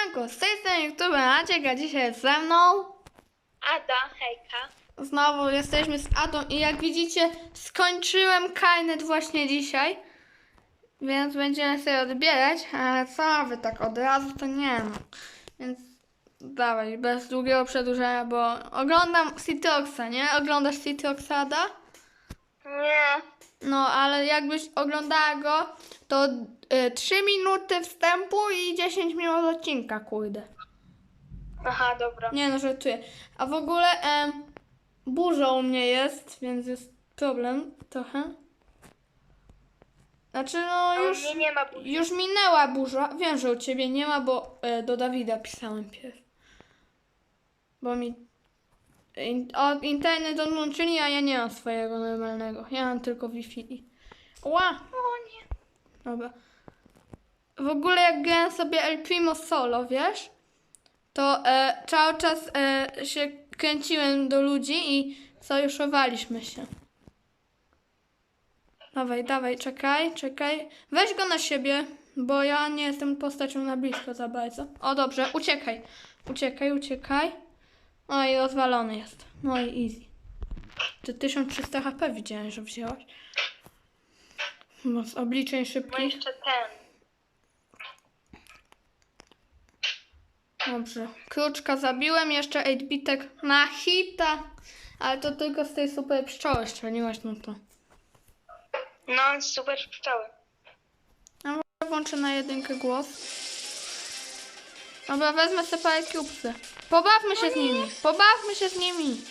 Siemanko, z tej strony YouTube Maciek, a dzisiaj jest ze mną. Ada, hejka. Znowu jesteśmy z Adą i jak widzicie skończyłem Kainet właśnie dzisiaj. Więc będziemy sobie odbierać, ale co wy tak od razu to nie no. Więc dawaj, bez długiego przedłużenia, bo oglądam Citroxa, nie? Oglądasz Citroxa, Ada? Nie. No, ale jakbyś oglądała go, to y, 3 minuty wstępu i 10 minut odcinka, kurde. Aha, dobra. Nie no, żartuję. A w ogóle em, burza u mnie jest, więc jest problem trochę. Znaczy no A u już, mnie nie ma buzi. już minęła burza. Wiem, że u ciebie nie ma, bo e, do Dawida pisałem pierw. Bo mi in, o, internet odłączyli, a ja nie mam swojego normalnego. Ja mam tylko Wi-Fi. Ła! O nie. Dobra. W ogóle jak grałem sobie El Primo solo, wiesz? To e, cały czas e, się kręciłem do ludzi i sojuszowaliśmy się. Dawaj, dawaj, czekaj, czekaj. Weź go na siebie, bo ja nie jestem postacią na blisko za bardzo. O, dobrze, uciekaj. Uciekaj, uciekaj. No i rozwalony jest. No i easy. Ty 1300 HP widziałem, że wzięłaś. No, z obliczeń szybkich. jeszcze ten. Dobrze. Kruczka zabiłem, jeszcze 8-bitek na hita. Ale to tylko z tej super pszczoły strzeliłaś, no to. No, super pszczoły. A może włączę na jedynkę głos. Dobra, wezmę sobie parę cubesy. Pobawmy się z nimi. Pobawmy się z nimi.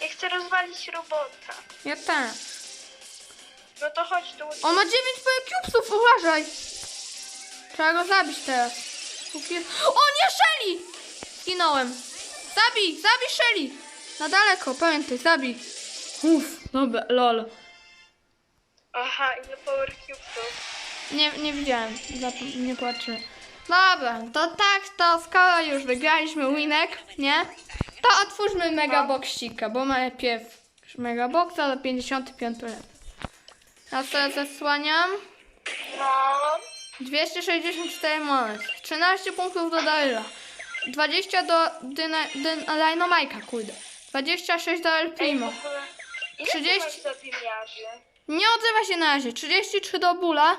Ja chcę rozwalić robota. Ja też. No to chodź tu. On ma 9 parę cubesów, uważaj. Trzeba go zabić teraz. O nie, Shelly! Zginąłem. Zabij, zabij Shelly. Na daleko, pamiętaj, zabij. Uff, dobra, lol. Aha, ile power cubesów. Nie, nie widziałem, Zap- nie patrzyłem. Dobra, to tak, to skoro już wygraliśmy winek, nie? To otwórzmy megaboxika, bo mamy pierw megaboxa za 55 lat. Ja sobie zasłaniam. No. 264 monet, 13 punktów do Daryla, 20 do Dyna, Dynamajka, kurde, 26 do El Primo, w ogóle. Ile 30? ty masz zadymiarzy? Nie odzywa się na razie. 33 do Bula.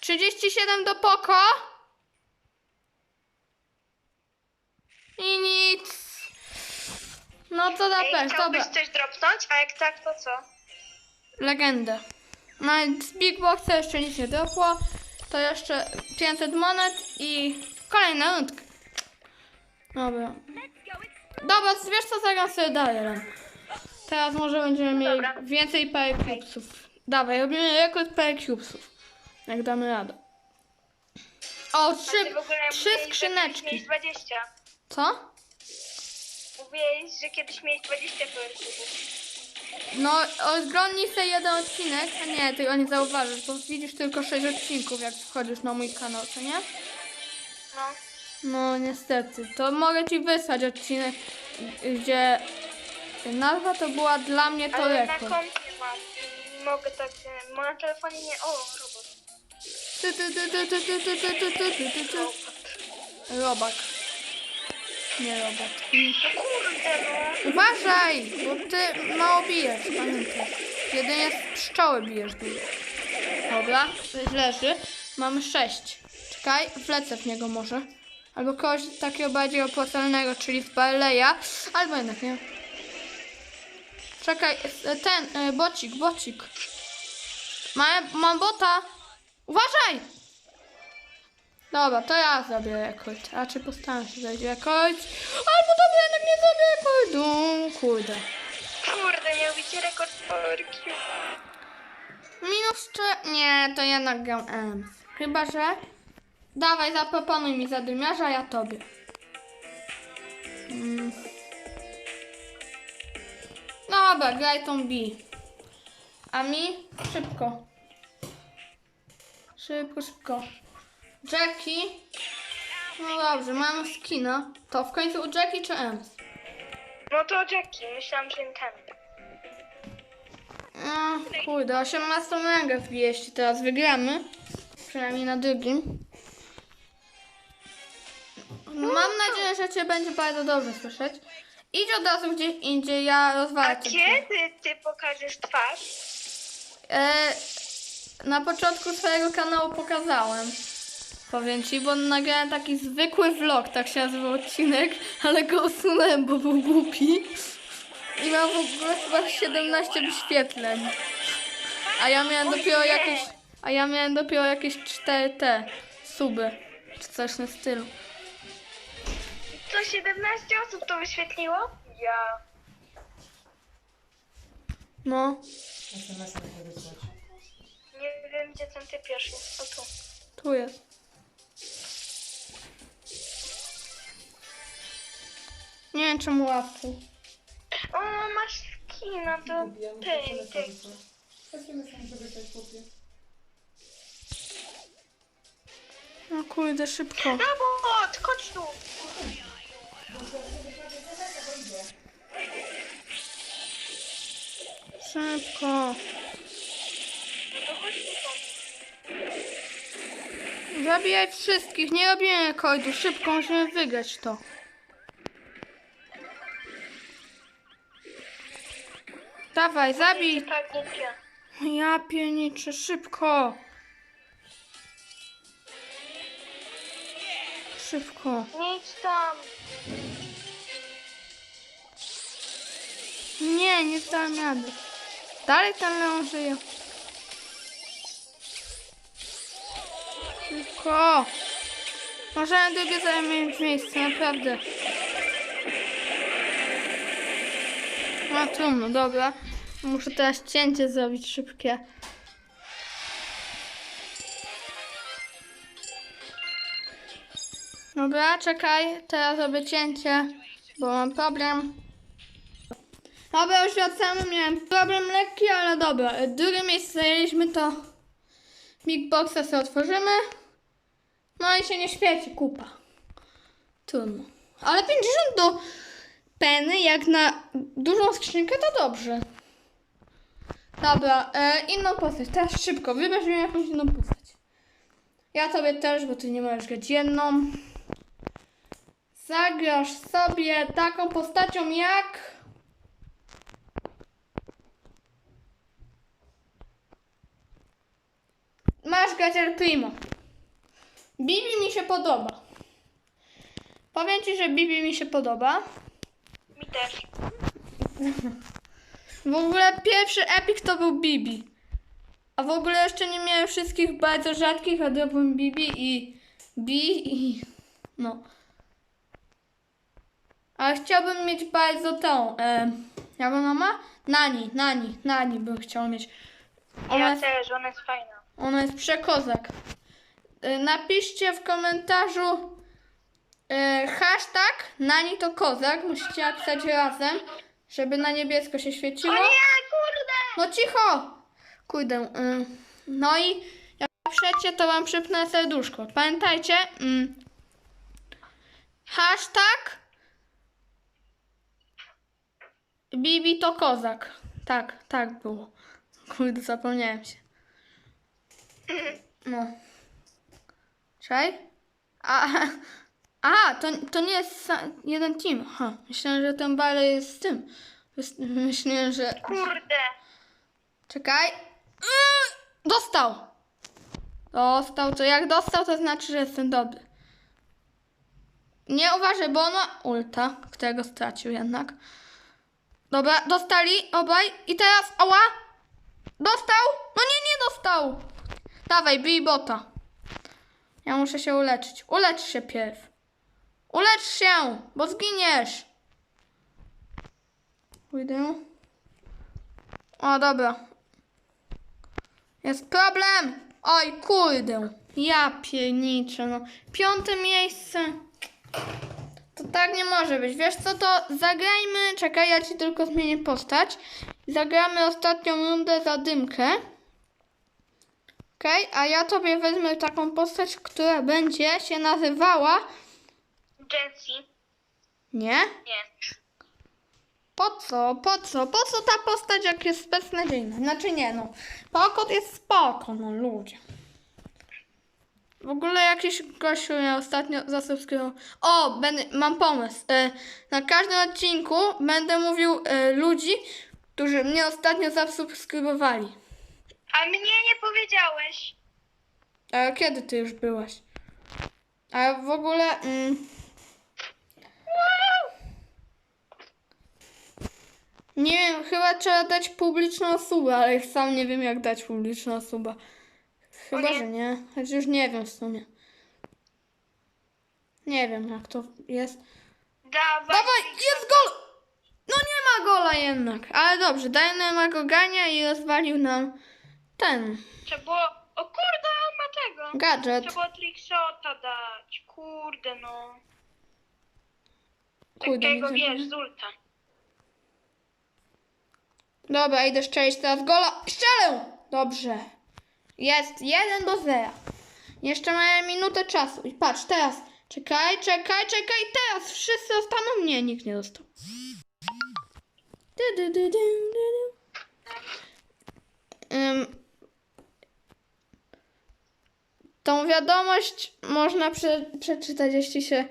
37 do Poko. I nic. No to na Ej, pewno. chciałbyś Dobra. coś dropnąć? A jak tak, to co? Legendę. No i z Big Boxa jeszcze nic nie dropło. To jeszcze 500 monet i kolejna rundka. Dobra. Dobra, wiesz co, zagram sobie dalej. Teraz może będziemy mieli Dobra. więcej parę cubesów. Dawaj, robimy rekord parę cubesów. Jak damy radę. O, trzy, ty w ogóle trzy skrzyneczki. kiedyś miałeś 20. Co? Mówiłeś, że kiedyś miałeś 20 power cubesów. No, oglądnij sobie jeden odcinek, a nie, ty go nie zauważysz, bo widzisz tylko 6 odcinków, jak wchodzisz na mój kanał, co nie? No. No niestety, to mogę ci wysłać odcinek, gdzie nazwa to była dla mnie to Ale na kompie mam. Mogę tak, e, bo na telefonie nie. O, robot. Ty, ty, ty, ty, ty, ty, ty, ty, ty, ty, ty, ty, ty. Robak. Nie robot. Uważaj, bo ty mało bijesz, pamiętaj. Jedynie z pszczoły bijesz dużo. Dobra, leży. Mamy sześć. Czekaj, wlecę w niego może. Albo kogoś takiego bardziej opłacalnego, czyli w Barleya. Albo jednak nie. Czekaj, e, ten, e, bocik, bocik. Mam, mam bota. Uważaj! Dobra, to ja zrobię rekord. Raczej postaram się zrobić rekord. Albo dobra, jednak nie zrobię rekordu. Kurde. Kurde, miał być rekord cube. Minus czy... Nie, to jednak gram M. Chyba, że... Dawaj, zaproponuj mi zadymiarza, a ja tobie. Mm. Dobra, graj tą B. A mi? Szybko. Szybko, szybko. Jackie. No dobrze, mamy skina. To w końcu u Jackie czy M? No to Jackie, myślałam, że ten. No, kurde, 18 rangę wbije, jeśli teraz wygramy. Przynajmniej na drugim. Mam nadzieję, że cię będzie bardzo dobrze słyszeć. Idź od razu gdzieś indziej, ja A rozwalę cię. kiedy ty pokażesz twarz? E, na początku swojego kanału pokazałem. Powiem ci, bo nagrałem taki zwykły vlog, tak się nazywał odcinek, ale go usunąłem, bo był głupi. I miał w ogóle chyba 17 wyświetleń. A ja miałem dopiero jakieś. A ja miałem dopiero jakieś 4 te suby. Czy coś w tym stylu. Co 17 osób to wyświetliło? Ja. No. Nie wiem gdzie ten typ pierwszy. O tu. tu jest. Nie wiem czemu łapku. O, masz skina, muszę wysłać, chłopie. No kurde, szybko. No bo, chodź tu. Szybko. No. Zabijać wszystkich, nie robimy rekordu. Szybko musimy wygrać to. Dawaj, zabij. Tak. Ja pierniczę, szybko. Szybko. Idź tam. Nie, nie zdałem rady. Dalej ten leon żyje. Szybko. Możemy drugie zająć miejsce, naprawdę. No trudno, dobra. Muszę teraz cięcie zrobić szybkie. Dobra, czekaj, teraz robię cięcie, bo mam problem. Dobra, już wracamy, miałem problem lekki, ale dobra. Drugie miejsce zajęliśmy, to Big Boxa sobie otworzymy. No i się nie świeci, kupa. Trudno. Ale 50 do peny, jak na dużą skrzynkę, to dobrze. Dobra, e, inną postać. Teraz szybko, wybierz mi jakąś inną postać. Ja tobie też, bo ty nie możesz grać jedną. Zagrasz sobie taką postacią jak... Masz grać El Primo. Bibi mi się podoba. Powiem ci, że Bibi mi się podoba. Mi też. W ogóle pierwszy epic to był Bibi. A w ogóle jeszcze nie miałem wszystkich bardzo rzadkich, a drobnym Bibi i Bi i no. Ale chciałbym mieć bardzo tą, e, jak ona ma? Nani, Nani, Nani bym chciał mieć. Ona Ja jest, też, ona jest fajna. ona jest przekozak. E, napiszcie w komentarzu e, hashtag Nani to kozak. Musicie napisać razem, żeby na niebiesko się świeciło. O nie, kurde! No cicho! Kurde. y, No i jak piszecie, to wam przypnę serduszko. Pamiętajcie, mm, hashtag Bibi to kozak. Tak, tak było. Kurde, zapomniałem się. No. Czekaj. A, a to, to nie jest jeden team. Ha, myślałem, że ten Baler jest z tym. Myślałem, że... Kurde. Czekaj. Mm, Dostał. Dostał. To jak dostał, to znaczy, że jestem dobry. Nie uważaj, bo ona ulta, którego stracił jednak. Dobra, dostali obaj. I teraz, ała. Dostał? No nie, nie dostał. Dawaj, bij bota. Ja muszę się uleczyć. Ulecz się pierw. Ulecz się, bo zginiesz. Pójdę. O, dobra. Jest problem! Oj, kurde. Ja pierniczę, no. Piąte miejsce. To tak nie może być. Wiesz co, to zagrajmy... Czekaj, ja ci tylko zmienię postać. Zagramy ostatnią rundę za dymkę. Okej, a ja tobie wezmę taką postać, która będzie się nazywała... Jency. Nie? Nie. Po co? Po co? Po co ta postać, jak jest beznadziejna? Znaczy nie, no. Pokot jest spoko, no ludzie. W ogóle jakiś gościu mnie ostatnio zasubskrybował. O, będę, mam pomysł. E, na każdym odcinku będę mówił e, ludzi, którzy mnie ostatnio zasubskrybowali. A mnie nie powiedziałeś. A kiedy ty już byłaś? A w ogóle. Mm, nie wiem, chyba trzeba dać publiczną osobę, ale sam nie wiem jak dać publiczną osobę. Chyba, nie. że nie. Choć już nie wiem w sumie. Nie wiem jak to jest. Dawaj. Dawaj, jest gol! No nie ma gola jednak. Ale dobrze, dajmy Magogania i rozwalił nam ten Trzeba było... O kurde, on ma tego. gadżet. Trzeba było trickshota dać. Kurde no. Kurde, Takiego wiesz, z ulta. Dobra, idę strzelić teraz gola. Strzelę! Dobrze. Jest 1 do 0. Jeszcze mamy minutę czasu. I patrz, teraz. Czekaj, czekaj, czekaj. Teraz wszyscy zostaną. Nie, nikt nie. Ym, tą wiadomość można prze, przeczytać, jeśli się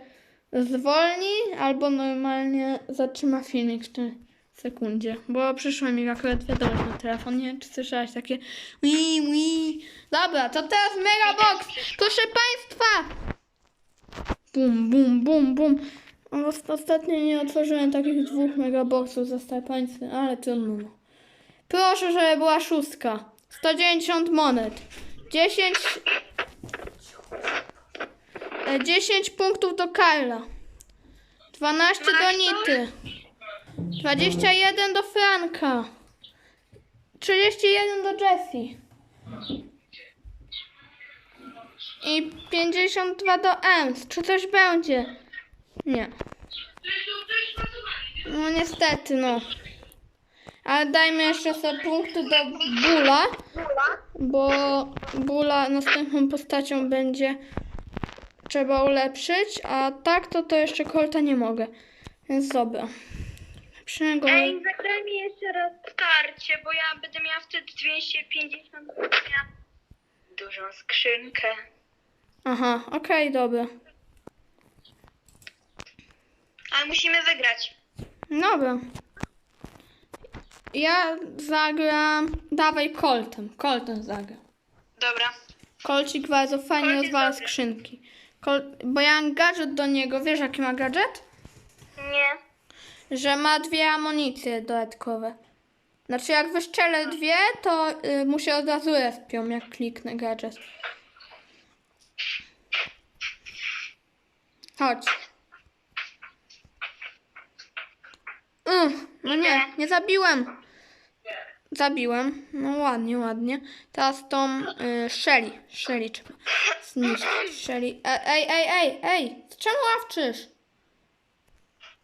zwolni, albo normalnie zatrzyma filmik tej sekundzie. Bo przyszła mi akurat wiadomość na telefon. Nie wiem, czy słyszałaś takie wi, wi. Dobra, to teraz Megabox. Proszę Państwa. Bum, bum, bum, bum. Ostatnio nie otworzyłem takich dwóch megaboxów za Starpańcy, ale trudno. no. Proszę, żeby była szóstka. 190 monet. 10... e, 10 punktów do Kyla. 12 do Nity. 21 do Franka. 31 do Jessie. I 52 do Ems. Czy coś będzie? Nie. No niestety, no. Ale dajmy jeszcze sobie punkty do Bula, bo Bula następną postacią będzie trzeba ulepszyć, a tak to to jeszcze Colta nie mogę. Więc dobra. Lepszego... Ej, zagraj mi jeszcze raz starcie, bo ja będę miała wtedy 250 ja dużą skrzynkę. Aha, okej, dobra. Ale musimy wygrać. Dobra. Ja zagram... Dawaj Coltem. Coltem zagram. Dobra. Kolcik bardzo fajnie Colt jest rozwala dobry. skrzynki. Kol... Bo ja mam gadżet do niego. Wiesz jaki ma gadżet? Nie. Że ma dwie amunicje dodatkowe. Znaczy jak wyszczelę dwie, to y, mu się od razu respią, jak kliknę gadżet. Chodź. Mm, no nie, nie zabiłem. Zabiłem. No ładnie, ładnie. Teraz tą y, Shelly. Shelly trzeba zniszczyć. Shelly. E, ej, ej, ej, ej. Czemu ławczysz?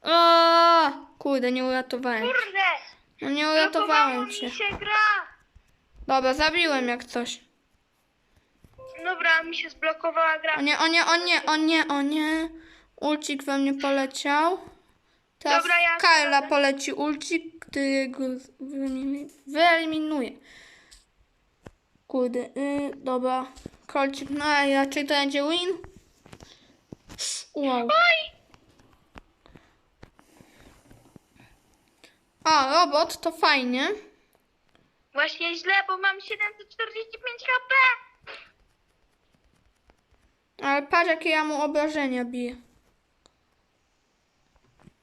O, kurde, nie uratowałem. cię. Kurde! No nie uratowałem mi cię. się gra! Dobra, zabiłem jak coś. Dobra, mi się zblokowała gra. O nie, o nie, o nie, o nie, o nie. Ulcik we mnie poleciał. Teraz Dobra, ja wchodzę. poleci ulcik, który go z- wyeliminuje- wyeliminuje. Kurde, y, dobra. Kolcik, no a raczej to będzie win. Wow. A, robot, to fajnie. Właśnie źle, bo mam 745 HP. Ale patrz jakie ja mu obrażenia biję.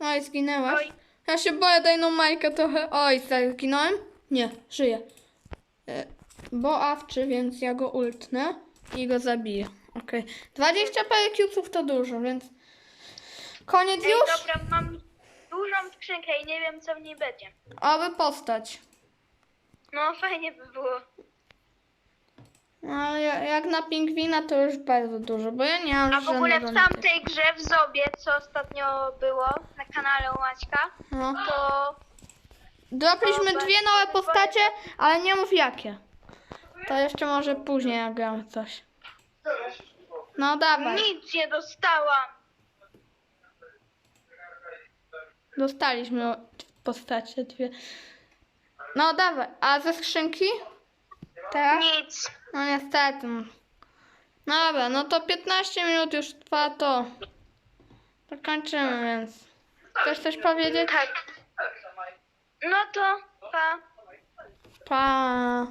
Oj, zginęłaś. Oj. Ja się boję dajną Majkę trochę. Oj, zginąłem? Nie, żyję. E, Bo awczy, więc ja go ultnę i go zabiję. Okej. 20 parę cubesów to dużo, więc... Koniec Ej, już? dobra, mam dużą skrzynkę i nie wiem, co w niej będzie. Aby postać. No, fajnie by było. No, ja- jak na pingwina to już bardzo dużo, bo ja nie mam A w ogóle w żadnego tamtej grze, w Zobie, co ostatnio było na kanale u Maćka, No. to Dropliśmy Dobra, dwie nowe postacie, ale nie mów jakie. To jeszcze może później jak gramy coś. No dawaj. nic nie dostałam. Dostaliśmy postacie dwie. No dawaj. A ze skrzynki? Teraz? Nic. No niestety. Dobra, no to 15 minut już trwa to. To kończymy, więc. Chcesz coś powiedzieć? Tak. No to pa. Pa.